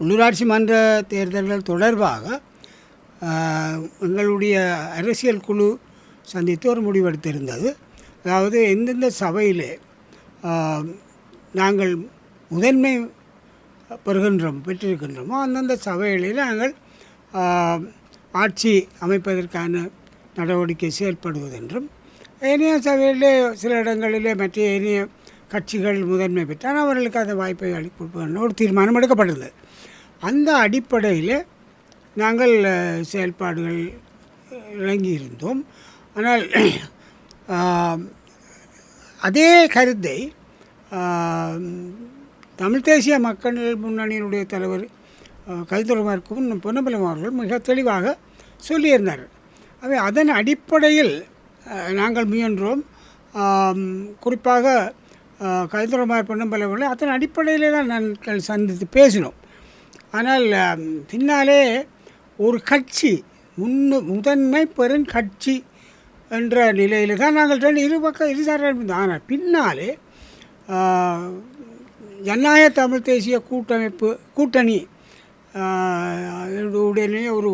உள்ளூராட்சி மன்ற தேர்தல்கள் தொடர்பாக எங்களுடைய அரசியல் குழு சந்தித்து ஒரு முடிவெடுத்திருந்தது. அதாவது எந்தெந்த சபையிலே நாங்கள் முதன்மை பெறுகின்றோம் பெற்றிருக்கின்றோமோ அந்தந்த சபைகளில் நாங்கள் ஆட்சி அமைப்பதற்கான நடவடிக்கை செயல்படுவதென்றும் ஏனைய சபையிலே சில இடங்களிலே மற்ற ஏனைய கட்சிகள் முதன்மை பெற்றால் அவர்களுக்கு அந்த வாய்ப்பை அளிப்பது ஒரு தீர்மானம் எடுக்கப்பட்டிருந்தது. அந்த அடிப்படையில் நாங்கள் செயல்பாடுகள் இறங்கியிருந்தோம். ஆனால் அதே கருத்தை தமிழ் தேசிய மக்கள் முன்னணியினுடைய தலைவர் கவிதுரமாருக்கும் பொன்னம்பலம் அவர்கள் மிக தெளிவாக சொல்லியிருந்தார். அவை அதன் அடிப்படையில் நாங்கள் முயன்றோம். குறிப்பாக கவிதுரமார் பொன்னம்பலம் அவர்கள் அதன் அடிப்படையிலே தான் நாங்கள் சந்தித்து பேசினோம். ஆனால் பின்னாலே ஒரு கட்சி முன்னு முதன்மை பெரும் கட்சி என்ற நிலையில் தான் நாங்கள் ரெண்டு இரு பக்கம் இருசாரம் ஆனால் பின்னாலே ஜனநாயக தமிழ் தேசிய கூட்டமைப்பு கூட்டணி உடனே ஒரு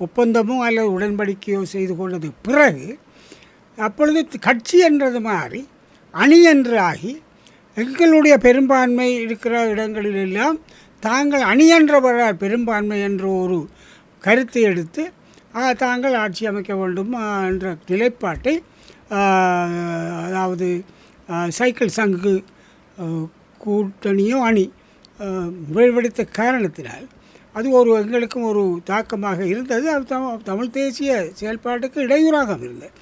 ஒப்பந்தமோ அல்லது உடன்படிக்கையோ செய்து கொண்டது பிறகு அப்பொழுது கட்சி என்றது மாறி அணி என்று ஆகி எங்களுடைய பெரும்பான்மை இருக்கிற இடங்களிலெல்லாம் தாங்கள் அணியன்றவரால் பெரும்பான்மை என்ற ஒரு கருத்தை எடுத்து தாங்கள் ஆட்சி அமைக்க வேண்டும் என்ற நிலைப்பாட்டை அதாவது சைக்கிள் சங்கு கூட்டணியும் கூட்டணியோ அணி ஆ, காரணத்தினால் அது ஒரு எங்களுக்கும் ஒரு தாக்கமாக இருந்தது. அது தமிழ் தேசிய செயல்பாட்டுக்கு இடையூறாக இருந்தது.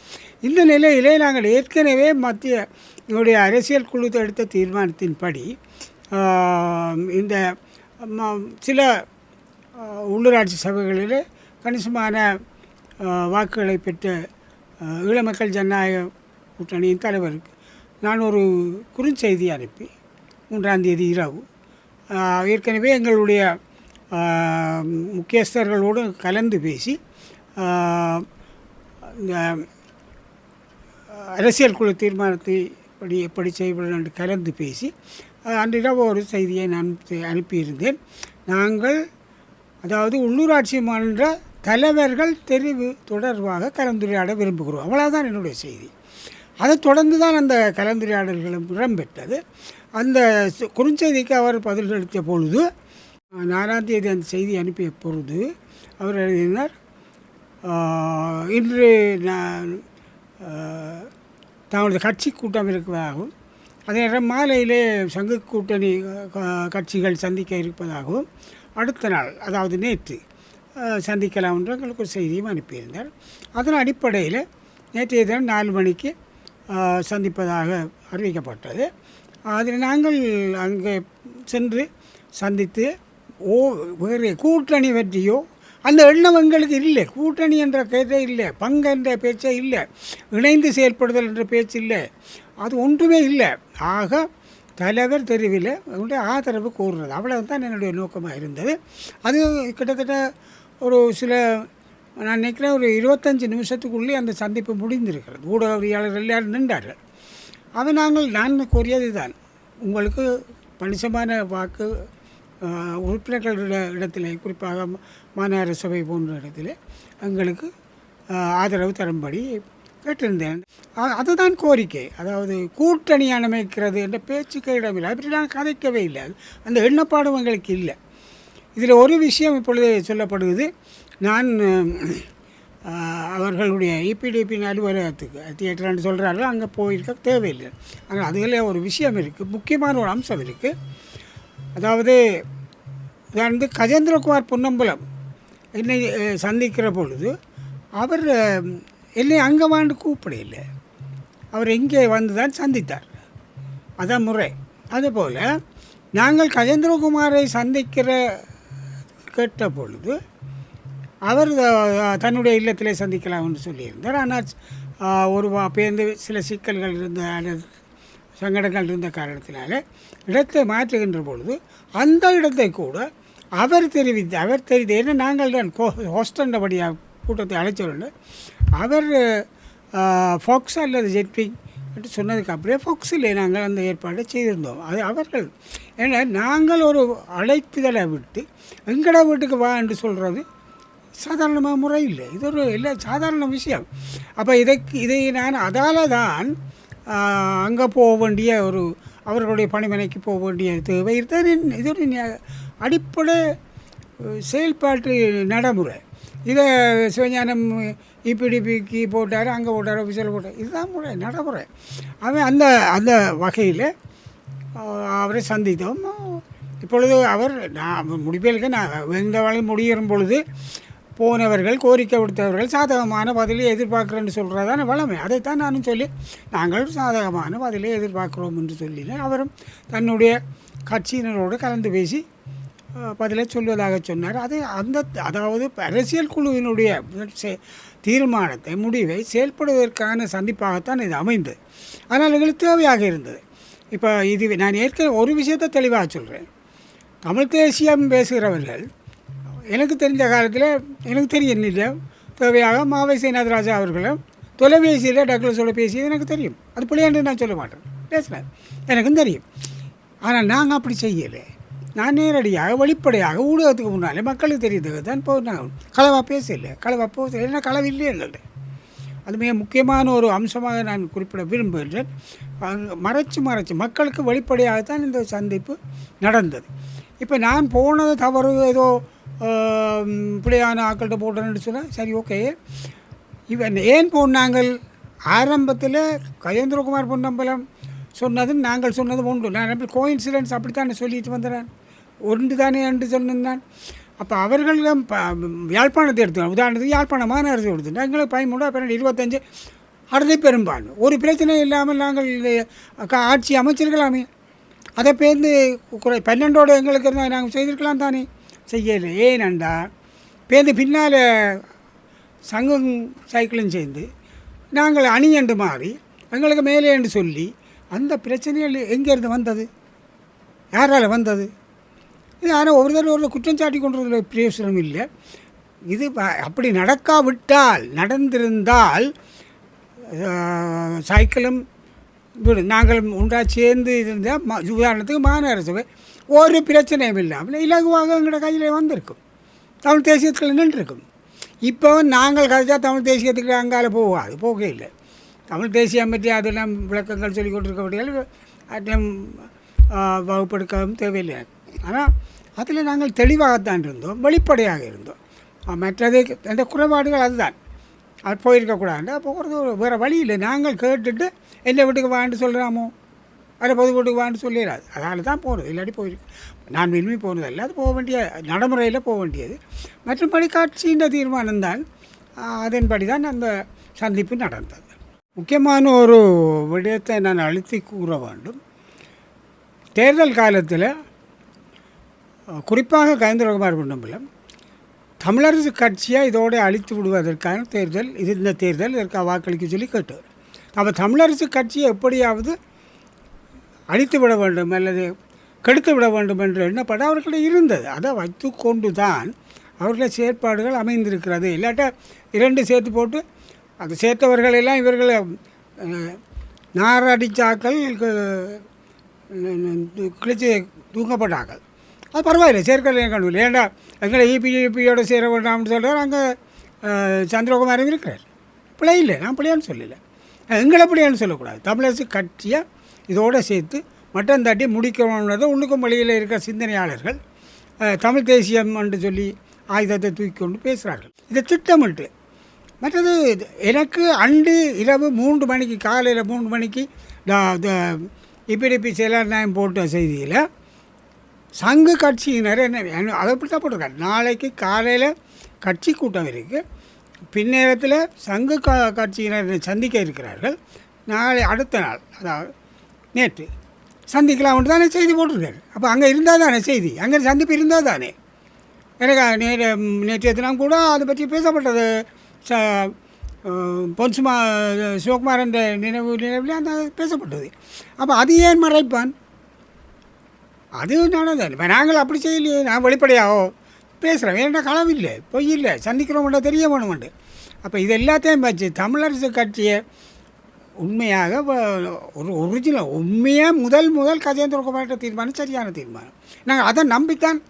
இந்த நிலையிலே நாங்கள் ஏற்கனவே மத்திய எங்களுடைய அரசியல் குழு எடுத்த தீர்மானத்தின்படி இந்த சில உள்ளூராட்சி சபைகளில் கணிசமான வாக்குகளை பெற்ற ஆ, ஈழமக்கள் ஜனநாயக கூட்டணியின் தலைவருக்கு நான் ஒரு குறுஞ்செய்தி அனுப்பி மூன்றாம் தேதி இரவு. ஏற்கனவே எங்களுடைய முக்கியஸ்தர்களோடு கலந்து பேசி இந்த அரசியல் குழு தீர்மானத்தை படி எப்படி செய்வது என்று கலந்து பேசி அன்றிரவு ஒரு செய்தியை நான் அனுப்பியிருந்தேன். நாங்கள் அதாவது உள்ளூராட்சி மன்ற தலைவர்கள் தெரிவு தொடர்பாக கலந்துரையாட விரும்புகிறோம். அவ்வளோதான் என்னுடைய செய்தி. அதைத் தொடர்ந்து தான் அந்த கலந்துரையாடல்களும் இடம்பெற்றது. அந்த குறுஞ்செய்திக்கு அவர் பதில் அளித்த பொழுது நாலாம் தேதி அந்த செய்தி அனுப்பிய பொழுது அவர் எழுதினார் இன்று நான் தங்களது கட்சி கூட்டம் இருக்கிறதாகவும் அதே நேரம் மாலையிலே சங்கு கூட்டணி கட்சிகள் சந்திக்க இருப்பதாகவும் அடுத்த நாள் அதாவது நேற்று சந்திக்கலாம் என்று எங்களுக்கு ஒரு செய்தியும் அனுப்பியிருந்தார். அதன் அடிப்படையில் நேற்றைய தினம் நாலு மணிக்கு சந்திப்பதாக அறிவிக்கப்பட்டது. அதில் நாங்கள் அங்கே சென்று சந்தித்து ஓ வேறு கூட்டணி பற்றியோ அந்த எண்ணம் எங்களுக்கு இல்லை. கூட்டணி என்ற பேச்சே இல்லை பங்கு என்ற பேச்சே இல்லை இணைந்து செயல்படுதல் என்ற பேச்சு இல்லை. அது ஒன்றுமே இல்லை. ஆக தலைவர் தெருவில் அவருடைய ஆதரவு கூறுறது அவ்வளவு தான் என்னுடைய நோக்கமாக இருந்தது. அது கிட்டத்தட்ட ஒரு சில நான் நினைக்கிறேன் ஒரு இருபத்தஞ்சி நிமிஷத்துக்குள்ளே அந்த சந்திப்பு முடிந்திருக்கிறது. ஊடகவியாளர் எல்லாரும் நின்றார்கள். அதை நாங்கள் நான் கூறியது தான் உங்களுக்கு பணிசமான வாக்கு உறுப்பினர்களோட இடத்துல குறிப்பாக மாநகர சபை போன்ற இடத்துல எங்களுக்கு ஆதரவு தரும்படி கேட்டிருந்தேன். அதுதான் கோரிக்கை. அதாவது கூட்டணி அமைக்கிறது என்ற பேச்சுக்கு இடமில்லை. அப்படி நான் கதைக்கவே இல்லை. அந்த எண்ணப்பாடும் எங்களுக்கு இல்லை. இதில் ஒரு விஷயம் இப்பொழுது சொல்லப்படுவது நான் அவர்களுடைய இபிடிபி இபிடிபியின் அலுவலகத்துக்கு தியேட்டர்னு சொல்கிறார்கள் அங்கே போயிருக்க தேவையில்லை. ஆனால் அதில் ஒரு விஷயம் இருக்குது முக்கியமான ஒரு அம்சம் இருக்குது அதாவது நான் வந்து கஜேந்திரகுமார் பொன்னம்பலம் என்னை சந்திக்கிற பொழுது அவர் இல்லை அங்கே வாண்டு கூப்பிடல. அவர் இங்கே வந்து தான் சந்தித்தார். அதான் முறை. அதுபோல் நாங்கள் கஜேந்திரகுமாரை சந்திக்கிற கேட்ட பொழுது அவர் தன்னுடைய இல்லத்திலே சந்திக்கலாம்னு சொல்லியிருந்தார். ஆனால் ஒரு பேருந்து சில சிக்கல்கள் இருந்த அல்லது சங்கடங்கள் இருந்த காரணத்தினால இடத்தை மாற்றுகின்ற பொழுது அந்த இடத்தை கூட அவர் தெரிவித்து அவர் தெரிவித்து ஏன்னா நாங்கள் தான் ஹோஸ்டண்டபடியாக கூட்டத்தை அழைச்சவர்கள் அவர் ஃபோக்ஸ் அல்லது ஜெட்பிங் என்று சொன்னதுக்கு அப்படியே இல்லை நாங்கள் அந்த ஏற்பாடை செய்திருந்தோம். அது அவர்கள். ஏன்னா நாங்கள் ஒரு அழைப்புதலை விட்டு எங்கட வீட்டுக்கு வா என்று சொல்கிறது சாதாரணமாக முறை இல்லை. இது ஒரு இல்லை சாதாரண விஷயம். அப்போ இதைக்கு இதை நான் அதால் தான் அங்கே போக வேண்டிய ஒரு அவர்களுடைய பணிமனைக்கு போக வேண்டிய தேவை இது இது ஒரு அடிப்படை செயல்பாட்டு நடைமுறை. இதை சிவஞானம் இபிடிபிக்கு போட்டார் அங்கே போட்டார் விசில் போட்டார். இதுதான் முறை நடைமுறை அவன் அந்த அந்த வகையில் அவரை சந்தித்தோம். இப்பொழுது அவர் நான் முடிப்பேலுக்கு நான் எந்த வேலையும் முடியும் பொழுது போனவர்கள் கோரிக்கை விடுத்தவர்கள் சாதகமான பதிலை எதிர்பார்க்குறேன்னு சொல்கிறதான வளமை. அதைத்தான் நானும் சொல்லி நாங்கள் சாதகமான பதிலை எதிர்பார்க்குறோம் என்று சொல்லினேன் அவரும் தன்னுடைய கட்சியினரோடு கலந்து பேசி பதிலை சொல்வதாக சொன்னார். அது அந்த அதாவது அரசியல் குழுவினுடைய செ- தீர்மானத்தை முடிவை செயல்படுவதற்கான சந்திப்பாகத்தான் இது அமைந்தது. ஆனால் எங்களுக்கு தேவையாக இருந்தது. இப்போ இது நான் ஏற்கனவே ஒரு விஷயத்தை தெளிவாக சொல்கிறேன் தமிழ் தேசியம் பேசுகிறவர்கள் எனக்கு தெரிஞ்ச காலத்தில் எனக்கு தெரியும் இல்லை தேவையாக மாவை சேனாதராஜா அவர்களும் தொலைபேசியில் டக்ளஸோட பேசியது எனக்கு தெரியும். அது பிள்ளையாண்டு நான் சொல்ல மாட்டேன். பேசுகிறேன் எனக்கும் தெரியும். ஆனால் நாங்கள் அப்படி செய்யலை. நான் நேரடியாக வெளிப்படையாக ஊடகத்துக்கு முன்னாலே மக்களுக்கு தெரியுதுக்கு தான் இப்போ நான் களவாக பேசலை களவாக போக ஏன்னா களவு இல்லையே எங்கள்கிட்ட அது மிக முக்கியமான ஒரு அம்சமாக நான் குறிப்பிட விரும்புகின்றேன். மறைச்சு மறைச்சு மக்களுக்கு வெளிப்படையாகத்தான் இந்த சந்திப்பு நடந்தது. இப்போ நான் போனது தவறு ஏதோ பிள்ளையான ஆக்கள்கிட்ட போட்டேன்னு சொன்னால் சரி ஓகே. இவன் ஏன் போனாங்கள்? ஆரம்பத்தில் கஜேந்திரகுமார் பொன்னம்பலம் சொன்னதும் நாங்கள் சொன்னதும் உண்டு நான் எப்படி கோயின்சிடன்ஸ் அப்படித்தானே சொல்லிட்டு வந்துடுறேன் ஒன்று தானே என்று சொன்னிருந்தான் அப்போ அவர்களிடம் ப- யாழ்ப்பாணத்தை எடுத்து உதாரணத்துக்கு யாழ்ப்பாண மாநகரத்தை எடுத்து எங்களுக்கு பயமுண்டா பன்னெண்டு இருபத்தஞ்சு. அடுத்த பெரும்பான்மை. ஒரு பிரச்சனை இல்லாமல் நாங்கள் ஆட்சி அமைச்சிருக்கலாமே. அதை பேர்ந்து குறை பன்னெண்டோட எங்களுக்கு இருந்தால் நாங்கள் செய்திருக்கலாம் தானே. செய்யலை. ஏனண்டா பேர்ந்து பின்னால் சங்கம் சைக்கிளும் சேர்ந்து நாங்கள் அணியண்டு மாறி எங்களுக்கு மேலே என்று சொல்லி அந்த பிரச்சனைகள் எங்கேருந்து வந்தது? யாரால் வந்தது? இது ஆனால் ஒரு தடவை ஒரு குற்றம் சாட்டி கொண்டதில் பிரயோசனம் இல்லை. இது அப்படி நடக்காவிட்டால் நடந்திருந்தால் சைக்கிளும் நாங்களும் நாங்கள் உண்டா சேர்ந்து இருந்தால் உதாரணத்துக்கு மாநகர சபை ஒரு பிரச்சனையும் இல்லாமல் இலகுவாக எங்களோட கையில் வந்திருக்கும். தமிழ் தேசியத்தில் நின்றுருக்கும். இப்போ நாங்கள் கதைச்சா தமிழ் தேசியத்துக்கு அங்கால போகாது போக இல்லை. தமிழ் தேசியம் பற்றி அதெல்லாம் விளக்கங்கள் சொல்லி கொண்டிருக்கபடியால் அட்டம் வகுப்பெடுக்கவும் தேவையில்லை. ஆனால் அதில் நாங்கள் தெளிவாகத்தான் இருந்தோம் வெளிப்படையாக இருந்தோம். மற்றது அந்த குறைபாடுகள் அதுதான். அது போயிருக்கக்கூடாது போகிறது வேறு வழி இல்லை. நாங்கள் கேட்டுட்டு என்ன வீட்டுக்கு வான்னு சொல்கிறாமோ அதை பொது வீட்டுக்கு வான்னு சொல்லிடாது அதனால தான் போகிறது இல்லாட்டி போயிருக்கு நான் விரும்பி போனதல்ல அது போக வேண்டிய நடைமுறையில் போக வேண்டியது. மற்றபடி காட்சியின் தீர்மானம் தான் அதன்படி தான் அந்த சந்திப்பு நடந்தது. முக்கியமான ஒரு விடயத்தை நான் அழுத்தி கூற வேண்டும். தேர்தல் காலத்தில் குறிப்பாக கயந்திரகுமார் பொன்னம்பலம் தமிழரசு கட்சியை இதோடு அழித்து விடுவதற்கான தேர்தல் இது இந்த தேர்தல் இதற்காக வாக்களிக்க சொல்லி கேட்டார். அப்போ தமிழரசு கட்சியை எப்படியாவது அழித்து விட வேண்டும் அல்லது கெடுத்து விட வேண்டும் என்ற எண்ணப்பட அவர்களிடம் இருந்தது. அதை வைத்து கொண்டு தான் அவர்களுடைய செயற்பாடுகள் அமைந்திருக்கிறது. இல்லாட்டா இரண்டு சேர்த்து போட்டு அது சேர்த்தவர்கள் எல்லாம் இவர்கள் நாரடிச்சாக்கள் கிழிச்சு தூங்கப்பட்டாக்கள் அது பரவாயில்லை சேர்க்கலை கண்டுபிடி ஏண்டா எங்களை இபிஇபியோட சேர வேண்டாம்னு சொல்கிறார் அங்கே சந்திரகுமாரும் இருக்கிறார். பிள்ளை இல்லை நான் பிள்ளையான்னு சொல்லலை. எங்களை பிள்ளையான்னு சொல்லக்கூடாது. தமிழரசு கட்சியை இதோடு சேர்த்து மட்டம் தட்டி முடிக்கணுன்றது உள்ளுக்கும் வழியில் இருக்கிற சிந்தனையாளர்கள் தமிழ் தேசியம் என்று சொல்லி ஆயுதத்தை தூக்கி கொண்டு பேசுகிறார்கள் இதை திட்டமிட்டு மற்றது எனக்கு அண்டு இரவு மூன்று மணிக்கு காலையில் மூன்று மணிக்கு இபிடிபி செயலாளர் நாயம் போட்ட செய்தியில் சங்கு கட்சியினர் என்ன அதை அப்படி தான் போட்டிருக்காரு நாளைக்கு காலையில் கட்சி கூட்டம் இருக்குது பின்னேரத்தில் சங்கு க கட்சியினர் என்னை சந்திக்க இருக்கிறார்கள். நாளை அடுத்த நாள் அதாவது நேற்று சந்திக்கலாம்னு தானே செய்தி போட்டிருக்காரு. அப்போ அங்கே இருந்தால் தானே செய்தி? அங்கே சந்திப்பு இருந்தால் தானே? எனக்கு நேற்று நேற்று தினம் கூட அதை பற்றி பேசப்பட்டது. ச அஹ், பொன்சுமா சிவகுமாரன் நினைவு நினைவில் அந்த பேசப்பட்டது. அப்போ அது ஏன் மறைப்பான்? அது நடந்தது இப்போ நாங்கள் அப்படி செய்யலையே நான் வெளிப்படையாகோ பேசுகிறேன் வேண்டாம் களவு இல்லை பொய் இல்லை சந்திக்கிறவங்கள்ட்ட தெரிய வேணுமெண்டு அப்போ இது எல்லாத்தையும் வச்சு தமிழரசு கட்சியை உண்மையாக ஒரு ஒரிஜினல் உண்மையாக முதல் முதல் கஜேந்திர குமார்கிட்ட தீர்மானம் சரியான தீர்மானம். நாங்கள் அதை நம்பித்தான்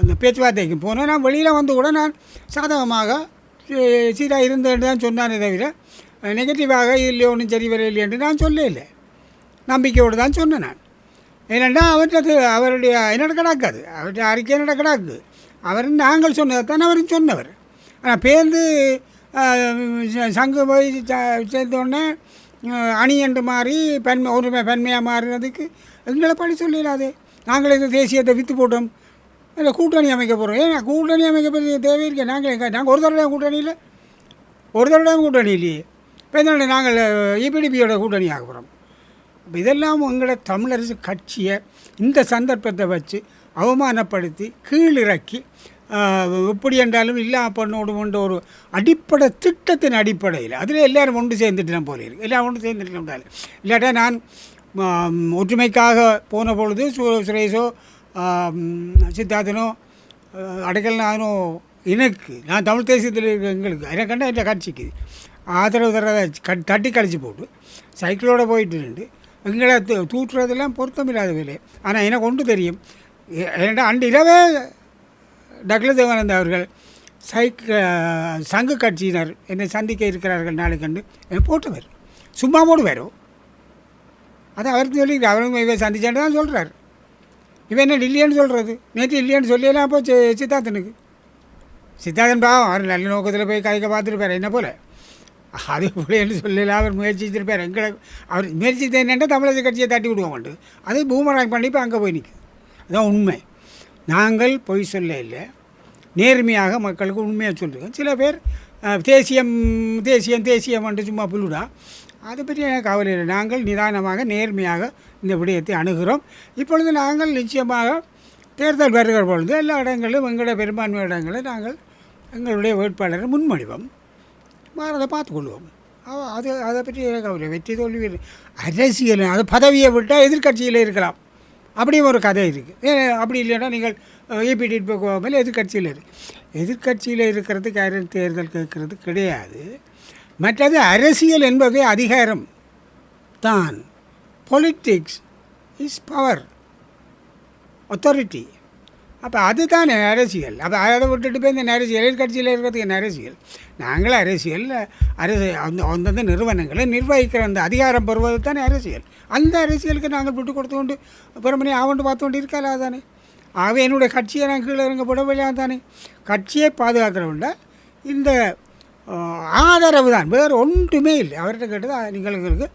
இந்த பேச்சுவார்த்தைக்கு போனோம் நான் வெளியில் வந்து கூட நான் சாதகமாக சீ- சீராக இருந்தேன்னு தான் சொன்னானே தவிர நெகட்டிவாக இல்லை ஒன்றும் சரி வர என்று நான் சொல்ல இல்லை. நம்பிக்கையோடு தான் சொன்னேன் நான். ஏனென்றால் அவர்கிட்ட அவருடைய என்னோட கிடாக்காது அவருடைய அறிக்கை என்னோட கிடக்கு அவர் நாங்கள் சொன்னதை தான் அவரும் சொன்னவர். ஆனால் பேருந்து சங்கு போய் சேர்ந்தோடனே அணி என்று மாறி பெண்மை ஒருமை பெண்மையாக மாறினதுக்கு எங்களை படி சொல்லிடாதே. நாங்கள் இந்த தேசியத்தை விற்று போட்டோம். இல்லை கூட்டணி அமைக்க போகிறோம் ஏன் கூட்டணி அமைக்க பற்றி தேவை இருக்கே? நாங்கள் எங்க- நாங்கள் ஒரு தடவை கூட்டணி இல்லை. ஒரு தடவை கூட்டணி இல்லையே. இப்போ என்ன நாங்கள் இபிடிபியோட கூட்டணி ஆக போகிறோம் அப்ப இதெல்லாம் உங்களோட தமிழரசு கட்சியை இந்த சந்தர்ப்பத்தை வச்சு அவமானப்படுத்தி கீழிறக்கி எப்படி என்றாலும் இல்லா பண்ணோடுமன்ற ஒரு அடிப்படை திட்டத்தின் அடிப்படையில் அதில் எல்லோரும் ஒன்று சேர்ந்துட்டு போல இருக்கு. எல்லாம் ஒன்று சேர்ந்துட்டு இல்லாட்டா நான் ஒற்றுமைக்காக போன பொழுது சு சுரேஷோ சித்தார்த்தனோ அடைக்கல் அடைக்கல்நாதனோ எனக்கு நான் தமிழ் தேசியத்தில் இருக்க எங்களுக்கு எனக்கு கண்டா என் கட்சிக்கு ஆதரவு தர கட் தட்டி கழிச்சு போட்டு சைக்கிளோடு போயிட்டு நின்று எங்களை தூ- தூற்றுறதெல்லாம் பொருத்தமில்லாத வேலை. ஆனால் எனக்கு ஒன்று தெரியும் ஏ- அண்டு இரவே டக்ல தேவானந்த் அவர்கள் சைக் சங்க கட்சியினர் என்னை சந்திக்க இருக்கிறார்கள் நாளைக்கண்டு கண்டு போட்டு வரும் சும்மா போடுவாரோ? அதை அவருக்கு சொல்லி அவரும் இவன் சந்திச்சான்னு தான் சொல்கிறார் இவன் என்ன இல்லையான்னு சொல்கிறது நேற்று இல்லையேன்னு சொல்லியெல்லாம் அப்போ சி- சித்தார்த்தனுக்கு. சித்தார்த்தன் பாவம் அவர் நல்ல நோக்கத்தில் போய் கைக்க பார்த்துருப்பார் என்ன போல்? அது போலேன்னு சொல்லலாம் அவர் முயற்சித்திருப்பார் எங்களை அவர் முயற்சித்த என்னென்னா தமிழக கட்சியை தட்டி விடுவாங்கண்டு அது பூமராங் பண்ணி இப்போ அங்கே போய் நிற்குது அதுதான் உண்மை. நாங்கள் பொய் சொல்ல இல்லை. நேர்மையாக மக்களுக்கு உண்மையாக சொல்லுவோம் சில பேர் தேசியம் தேசியம் தேசியம் வந்துட்டு சும்மா புல்லுடா. அதை பற்றி எனக்கு கவலை இல்லை நாங்கள் நிதானமாக நேர்மையாக இந்த விடயத்தை அணுகிறோம். இப்பொழுது நாங்கள் நிச்சயமாக தேர்தல் வருகிற பொழுது எல்லா இடங்களிலும் எங்களுடைய பெரும்பான்மை இடங்களில் நாங்கள் எங்களுடைய வேட்பாளரை முன்மொழிவோம். அதை பார்த்துக்கொள்வோம் கொள்வோம். அது அதை பற்றி எனக்கு கவலை வெற்றி தோல்வி அரசியல் அது பதவியை விட்டால் எதிர்க்கட்சியில் இருக்கலாம். அப்படியும் ஒரு கதை இருக்குது அப்படி இல்லைன்னா நீங்கள் ஏபிடி போகாமல் எதிர்க்கட்சியில் இருக்கு எதிர்க்கட்சியில் இருக்கிறதுக்கு யாரும் தேர்தல் கேட்கறது கிடையாது. மற்றது அரசியல் என்பதே அதிகாரம். தான். பொலிட்டிக்ஸ் இஸ் பவர் அத்தாரிட்டி அப்போ அதுதானே அரசியல். அப்போ அதை விட்டுட்டு போய் இந்த அரசியல் எதிர்கட்சியில் இருக்கிறதுக்கு என்ன அரசியல்? நாங்கள் அரசியல் அரசு அந்த அந்தந்த நிறுவனங்களை நிர்வகிக்கிற அந்த அதிகாரம் பெறுவது தானே அரசியல். அந்த அரசியலுக்கு நாங்கள் விட்டு கொடுத்து கொண்டு பெருமனி ஆவண்டு பார்த்து கொண்டு இருக்கலா தானே? ஆகவே என்னுடைய கட்சியை நான் கீழே இறங்க போடவில்லையா தானே? கட்சியை பாதுகாக்கிறவண்ட இந்த ஆதரவு தான். வேறு ஒன்றுமே இல்லை. அவர்கிட்ட கேட்டது நீங்கள் எங்களுக்கு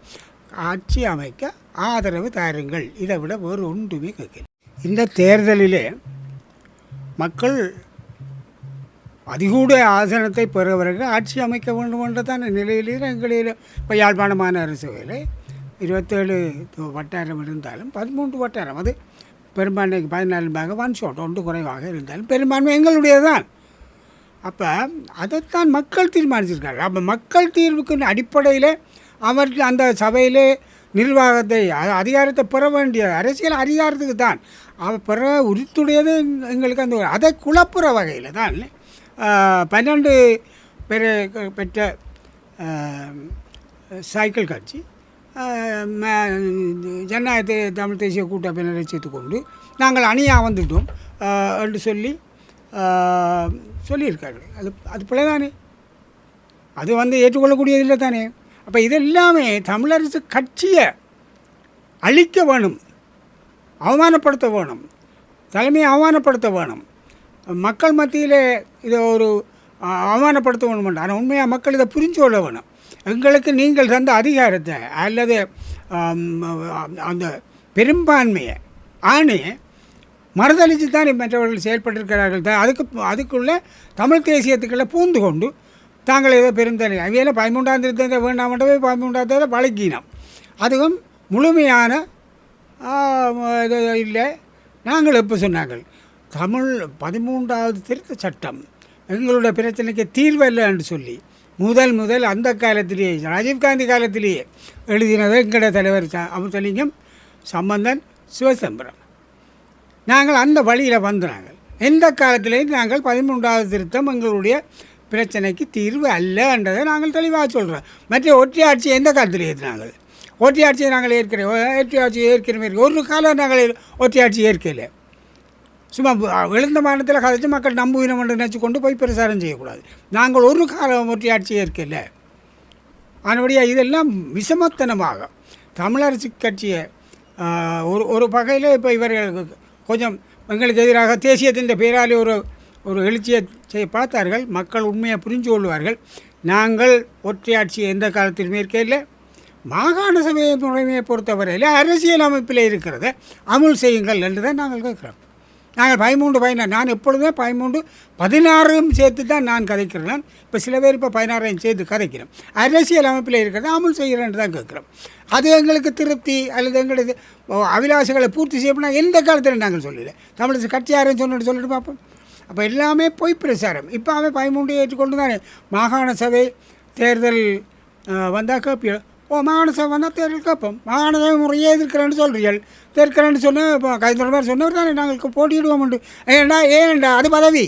ஆட்சி அமைக்க ஆதரவு தாருங்கள். இதை விட வேறு ஒன்றுமே கேட்கல இந்த தேர்தலிலே மக்கள் அதிகூட ஆசனத்தை பெறுவதற்கு ஆட்சி அமைக்க வேண்டும் என்றதான நிலையிலே எங்களில் இப்போ யாழ்ப்பாண மாநகர சபையில் இருபத்தேழு வட்டாரம் இருந்தாலும் பதிமூன்று வட்டாரம். அது பெரும்பான்மைக்கு பதினாலு பாக ஒன் ஷாட் ஒன்று குறைவாக இருந்தாலும் பெரும்பான்மை எங்களுடையது தான் அப்போ அதைத்தான் மக்கள் தீர்மானிச்சிருக்காங்க. அப்போ மக்கள் தீர்வுக்கு அடிப்படையில் அவர்கள் அந்த சபையில் நிர்வாகத்தை அதிகாரத்தை பெற வேண்டிய அரசியல் அதிகாரத்துக்கு தான். அவர் பெற உரித்துடையது எங்களுக்கு அந்த ஒரு- அதை குழப்புற வகையில் தான் பன்னெண்டு பேர் பெற்ற சைக்கிள் கட்சி ஜனநாயகத்தை ம- ஜனநாயக தமிழ் தேசிய கூட்டமைப்பினரை சேர்த்துக்கொண்டு நாங்கள் அணியாக வந்துட்டோம் என்று சொல்லி சொல்லியிருக்கார்கள் அது அது பிள்ளை தானே அது வந்து ஏற்றுக்கொள்ளக்கூடியதில்லை தானே? அப்போ இதெல்லாமே தமிழரசு கட்சியை அழிக்க வேணும் அவமானப்படுத்த வேணும் தலைமையை அவமானப்படுத்த வேணும். மக்கள் மத்தியில் இதை ஒரு அவமானப்படுத்த வேணும் ஆனால் உண்மையாக மக்கள் இதை புரிஞ்சு கொள்ள வேணும். எங்களுக்கு நீங்கள் தந்த அதிகாரத்தை அல்லது அந்த பெரும்பான்மையை ஆணையை மனதளிச்சு தான் மற்றவர்கள் செயல்பட்டிருக்கிறார்கள். தான் அதுக்கு அதுக்குள்ளே தமிழ் தேசியத்துக்குள்ளே பூந்து கொண்டு தாங்கள் ஏதோ பெருந்தலை அவையில பதிமூன்றாம் திருத்தத்தை வேண்டாமட்டவே பதிமூன்றாம் தேதி பழக்கினோம். அதுவும் முழுமையான இது இல்லை. நாங்கள் எப்போ சொன்னாங்கள் தமிழ் பதிமூன்றாவது திருத்த சட்டம் எங்களுடைய பிரச்சனைக்கு தீர்வல்ல என்று சொல்லி முதல் முதல் அந்த காலத்திலேயே ராஜீவ்காந்தி காலத்திலேயே எழுதினது எங்களுடைய தலைவர் அமுத்தலிங்கம் சம்பந்தன் சிவசம்பரம். நாங்கள் அந்த வழியில் வந்து நாங்கள் எந்த காலத்திலேயும் நாங்கள் பதிமூன்றாவது திருத்தம் எங்களுடைய பிரச்சனைக்கு தீர்வு அல்லன்றதை நாங்கள் தெளிவாக சொல்கிறோம் மற்ற ஒற்றையாட்சி எந்த காலத்தில் ஏற்றினாங்க ஒற்றையாட்சியை நாங்கள் ஏற்கிறோம். ஒற்றையாட்சி ஏற்கிறோமே ஒரு காலம் நாங்கள் ஒற்றையாட்சி ஏற்கலை. சும்மா விழுந்த மாநிலத்தில் கதைச்சு மக்கள் நம்புவினம் என்று நினச்சி கொண்டு போய் பிரசாரம் செய்யக்கூடாது. நாங்கள் ஒரு காலம் ஒற்றையாட்சி ஏற்கலை. ஆனபடியாக இதெல்லாம் விஷமத்தனமாக தமிழரசு கட்சியை ஒரு ஒரு வகையில் இப்போ இவர்கள் கொஞ்சம் எங்களுக்கு எதிராக தேசியத்தின் பேராலே ஒரு ஒரு எழுச்சியை செய்ய பார்த்தார்கள். மக்கள் உண்மையை புரிஞ்சு கொள்வார்கள். நாங்கள் ஒற்றையாட்சி எந்த காலத்தில் மேற்கையில் மாகாண சபை முறைமையை பொறுத்தவரையில் அரசியல் அமைப்பில் இருக்கிறத அமுல் செய்யுங்கள் என்று தான் நாங்கள் கேட்குறோம். நாங்கள் பதிமூன்று பதினாறு நான் எப்பொழுதுமே பதிமூன்று பதினாறும் சேர்த்து தான் நான் கதைக்கிறேன். இப்போ சில பேர் இப்போ பதினாறையும் சேர்த்து கதைக்கிறோம். அரசியல் அமைப்பில் இருக்கிறத அமல் செய்கிறேன்னு தான் கேட்குறோம். அது எங்களுக்கு திருப்தி அல்லது எங்களது ஓ, அபிலாஷைகளை பூர்த்தி செய்யணும்னா எந்த காலத்தில் நாங்கள் சொல்லல. தமிழ் கட்சியாருன்னு சொன்னிட்டு சொல்லிட்டு பார்ப்போம். அப்போ எல்லாமே பொய் பிரசாரம். இப்போ அவன் பதிமூன்று ஏற்றுக்கொண்டு தானே மாகாண சபை தேர்தல் வந்தால் கேப்பியும் ஓ மானசம் வந்தால் தேர்தல் கேட்போம். மாகாண முறையே எதிர்க்கிறேன்னு சொல்கிறீர்கள் எதிர்க்கிறேன்னு சொன்ன இப்போ கைத்தொடர் மாதிரி சொன்னவர் தானே நாங்கள் போட்டியிடுவோம் உண்டு. ஏன்டா ஏன்டா அது பதவி.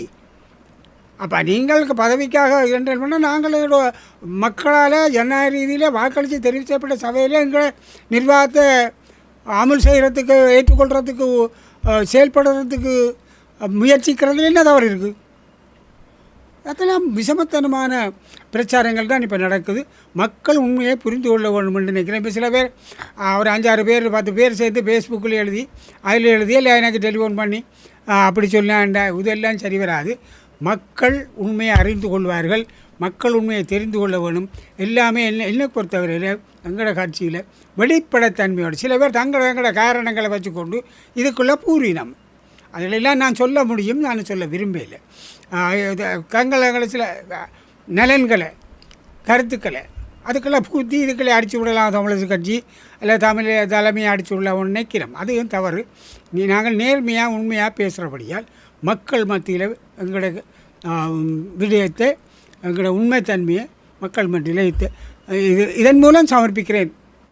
அப்போ நீங்களுக்கு பதவிக்காக இரண்டு பண்ணால் நாங்கள் மக்களால் ஜனநாயக ரீதியில் வாக்களித்து தெரிவிக்கப்பட்ட சபையில் எங்களை நிர்வாகத்தை அமல் செய்கிறதுக்கு ஏற்றுக்கொள்கிறதுக்கு செயல்படுறதுக்கு முயற்சிக்கிறதுல என்ன தவறு இருக்குது அதெல்லாம் விஷமத்தனமான பிரச்சாரங்கள் தான் இப்போ நடக்குது. மக்கள் உண்மையை புரிந்து கொள்ள வேண்டும் என்று நினைக்கிறேன். இப்போ சில பேர் ஒரு அஞ்சாறு பேர் பத்து பேர் சேர்த்து ஃபேஸ்புக்கில் எழுதி அதில் எழுதி இல்லை எனக்கு டெலிஃபோன் பண்ணி அப்படி சொல்லாண்டா இதெல்லாம் சரி வராது. மக்கள் உண்மையை அறிந்து கொள்வார்கள். மக்கள் உண்மையை தெரிந்து கொள்ள வேணும். எல்லாமே என்ன என்னை பொறுத்தவரையில் எங்களோட காட்சியில் வெளிப்படைத்தன்மையோடு சில பேர் தங்கள எங்களோட காரணங்களை வச்சுக்கொண்டு இதுக்குள்ளே பூரினம். அதிலெல்லாம் நான் சொல்ல முடியும் நான் சொல்ல விரும்பலை கங்களை சில நலன்களை கருத்துக்களை அதுக்கெல்லாம் புத்தி இதுக்களை அடித்து விடலாம் தமிழரசு கட்சி இல்லை தமிழ் தலைமையை அடித்து விடலாம் நினைக்கிறோம். அதுவும் தவறு. நீ நாங்கள் நேர்மையாக உண்மையாக பேசுகிறபடியால் மக்கள் மத்தியில் எங்களோட விடயத்தை எங்களோட உண்மைத்தன்மையை மக்கள் மத்தியில் இது இதன் மூலம் சமர்ப்பிக்கிறேன்.